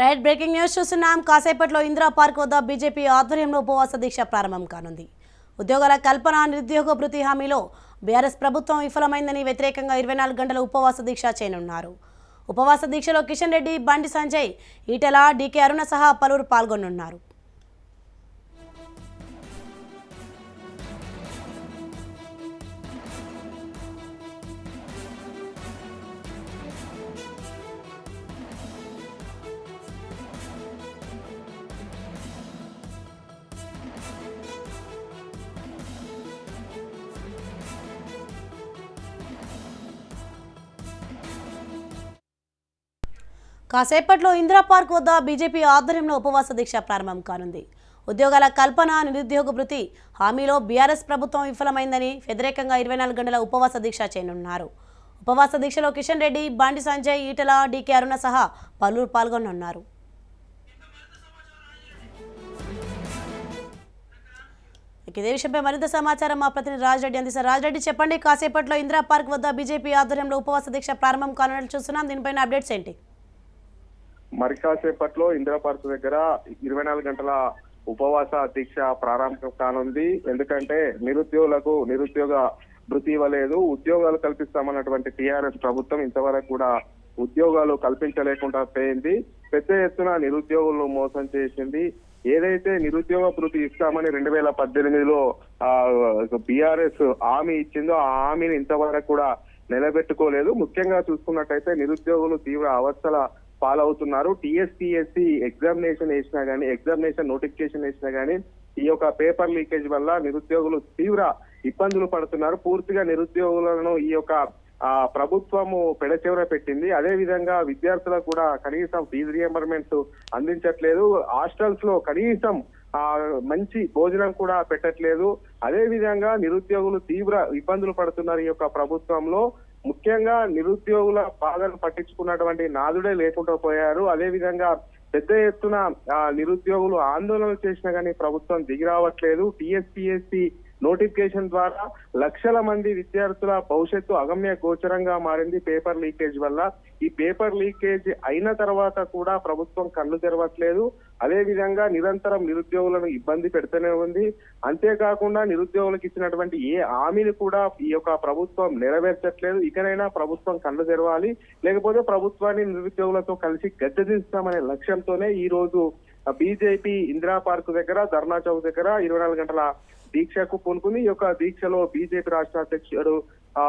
Right breaking news చూస్తున్నాం. కాసేపట్లో Indira park వద్ద బీజేపీ ఆధ్వర్యంలో ఉపవాస దీక్ష ప్రారంభం కానుంది. ఉద్యోగాల కల్పన నిరుద్యోగ భృతి హామీలో బీఆర్ఎస్ ప్రభుత్వం విఫలమైందని వ్యతిరేకంగా ఇరవై నాలుగు గంటల ఉపవాస దీక్ష చేయనున్నారు. ఉపవాస దీక్షలో కిషన్ రెడ్డి బండి సంజయ్ ఈటల డీకే అరుణ సహా పలువురు పాల్గొనున్నారు. కాసేపట్లో ఇందిరా పార్క్ వద్ద బీజేపీ ఆధ్వర్యంలో ఉపవాస దీక్ష ప్రారంభం కానుంది. ఉద్యోగాల కల్పన నిరుద్యోగ భృతి హామీలో బీఆర్ఎస్ ప్రభుత్వం విఫలమైందని వ్యతిరేకంగా ఇరవై నాలుగు గంటల ఉపవాస దీక్ష చేయనున్నారు. ఉపవాస దీక్షలో కిషన్ రెడ్డి బండి సంజయ్ ఈటల డీకే అరుణ సహా పలువురు పాల్గొనున్నారు ఇదే విషయంపై మరింత సమాచారం మా ప్రతినిధి రాజరెడ్డి అందిస్తారు. రాజరెడ్డి చెప్పండి కాసేపట్లో ఇందిరా పార్క్ వద్ద బీజేపీ ఆధ్వర్యంలో ఉపవాస దీక్ష ప్రారంభం కానున్నట్లు చూస్తున్నాం. దీనిపైన అప్డేట్స్ ఏంటి? మరి కాసేపట్లో ఇందిరాపార్క్ దగ్గర ఇరవై నాలుగు గంటల ఉపవాస దీక్ష ప్రారంభం కానుంది. ఎందుకంటే నిరుద్యోగులకు నిరుద్యోగ భృతి ఇవ్వలేదు. ఉద్యోగాలు కల్పిస్తామన్నటువంటి టిఆర్ఎస్ ప్రభుత్వం ఇంతవరకు కూడా ఉద్యోగాలు కల్పించలేకుండా పోయింది. పెద్ద ఎత్తున నిరుద్యోగులను మోసం చేసింది. ఏదైతే నిరుద్యోగ భృతి ఇస్తామని రెండు వేల పద్దెనిమిదిలో బీఆర్ఎస్ హామీ ఇచ్చిందో ఆ హామీని ఇంతవరకు కూడా నిలబెట్టుకోలేదు. ముఖ్యంగా చూసుకున్నట్టయితే నిరుద్యోగులు తీవ్ర అవస్థల పాలవుతున్నారు టీఎస్పీఎస్సి ఎగ్జామినేషన్ వేసినా కానీ ఎగ్జామినేషన్ నోటిఫికేషన్ వేసినా కానీ ఈ యొక్క పేపర్ లీకేజ్ వల్ల నిరుద్యోగులు తీవ్ర ఇబ్బందులు పడుతున్నారు. పూర్తిగా నిరుద్యోగులను ఈ యొక్క ప్రభుత్వము పెడచెవర పెట్టింది. అదే విధంగా విద్యార్థులకు కూడా కనీసం ఫీజు రియంబర్మెంట్ అందించట్లేదు. హాస్టల్స్లో కనీసం ఆ మంచి భోజనం కూడా పెట్టట్లేదు. అదే విధంగా నిరుద్యోగులు తీవ్ర ఇబ్బందులు పడుతున్నారు ఈ యొక్క ప్రభుత్వంలో. ముఖ్యంగా నిరుద్యోగుల బాధను పట్టించుకున్నటువంటి నాదుడే లేకుండా పోయారు. అదే విధంగా పెద్ద ఎత్తున ఆ, నిరుద్యోగులు ఆందోళన చేసినా కానీ ప్రభుత్వం దిగి రావట్లేదు. టీఎస్పీఎస్సీ నోటిఫికేషన్ ద్వారా లక్షల మంది విద్యార్థుల భవిష్యత్తు అగమ్య గోచరంగా మారింది పేపర్ లీకేజ్ వల్ల. ఈ పేపర్ లీకేజ్ అయిన తర్వాత కూడా ప్రభుత్వం కళ్ళు తెరవట్లేదు. అదే విధంగా నిరంతరం నిరుద్యోగులను ఇబ్బంది పెడుతూనే ఉంది. అంతేకాకుండా నిరుద్యోగులకు ఇచ్చినటువంటి ఏ హామీని కూడా ఈ యొక్క ప్రభుత్వం నెరవేర్చట్లేదు. ఇకనైనా ప్రభుత్వం కళ్ళు తెరవాలి. లేకపోతే ప్రభుత్వాన్ని నిరుద్యోగులతో కలిసి గద్దెదిస్తామనే లక్ష్యంతోనే ఈ రోజు బీజేపీ ఇందిరా పార్క్ దగ్గర ధర్నా చౌక్ దగ్గర ఇరవై నాలుగు గంటల దీక్షకు పూనుకుంది. ఈ యొక్క దీక్షలో బీజేపీ రాష్ట్ర అధ్యక్షుడు ఆ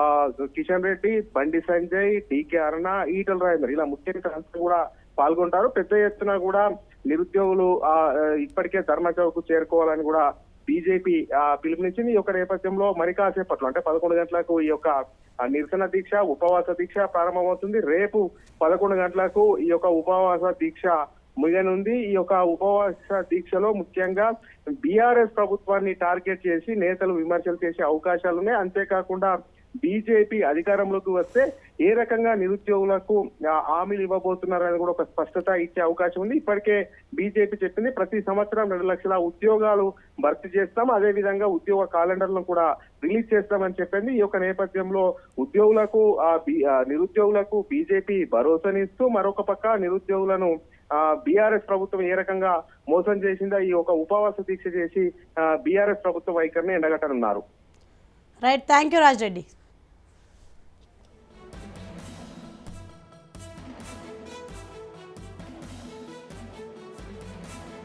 కిషన్ రెడ్డి బండి సంజయ్ డికే అరుణ ఈటల రాజేందర్ ఇలా ముఖ్య కూడా పాల్గొంటారు. పెద్ద ఎత్తున కూడా నిరుద్యోగులు ఆ ఇప్పటికే ధర్నా చేరుకోవాలని కూడా బీజేపీ ఆ పిలుపునిచ్చింది. ఈ యొక్క నేపథ్యంలో మరి కాసేపట్లో అంటే పదకొండు గంటలకు ఈ యొక్క నిరసన దీక్ష ఉపవాస దీక్ష ప్రారంభమవుతుంది. రేపు పదకొండు గంటలకు ఈ యొక్క ఉపవాస దీక్ష ముగియనుంది ఈ యొక్క ఉపవాస దీక్షలో ముఖ్యంగా బీఆర్ఎస్ ప్రభుత్వాన్ని టార్గెట్ చేసి నేతలు విమర్శలు చేసే అవకాశాలు ఉన్నాయి అంతేకాకుండా బీజేపీ అధికారంలోకి వస్తే ఏ రకంగా నిరుద్యోగులకు హామీలు హామీలు ఇవ్వబోతున్నారని కూడా ఒక స్పష్టత ఇచ్చే అవకాశం ఉంది. ఇప్పటికే బీజేపీ చెప్పింది ప్రతి సంవత్సరం రెండు లక్షల ఉద్యోగాలు భర్తీ చేస్తాం. అదే విధంగా ఉద్యోగ క్యాలెండర్లను కూడా రిలీజ్ చేస్తామని చెప్పింది ఈ యొక్క నేపథ్యంలో ఉద్యోగులకు ఆ, నిరుద్యోగులకు బీజేపీ భరోసానిస్తూ మరొక పక్క నిరుద్యోగులను బీఆర్ఎస్ ప్రభుత్వం ఏ రకంగా మోసం చేసిందో ఈ ఒక ఉపవాస దీక్ష చేసి బీఆర్ఎస్ ప్రభుత్వ వైఖరిని ఎండగట్టనున్నారు. Right thank you Rajareddy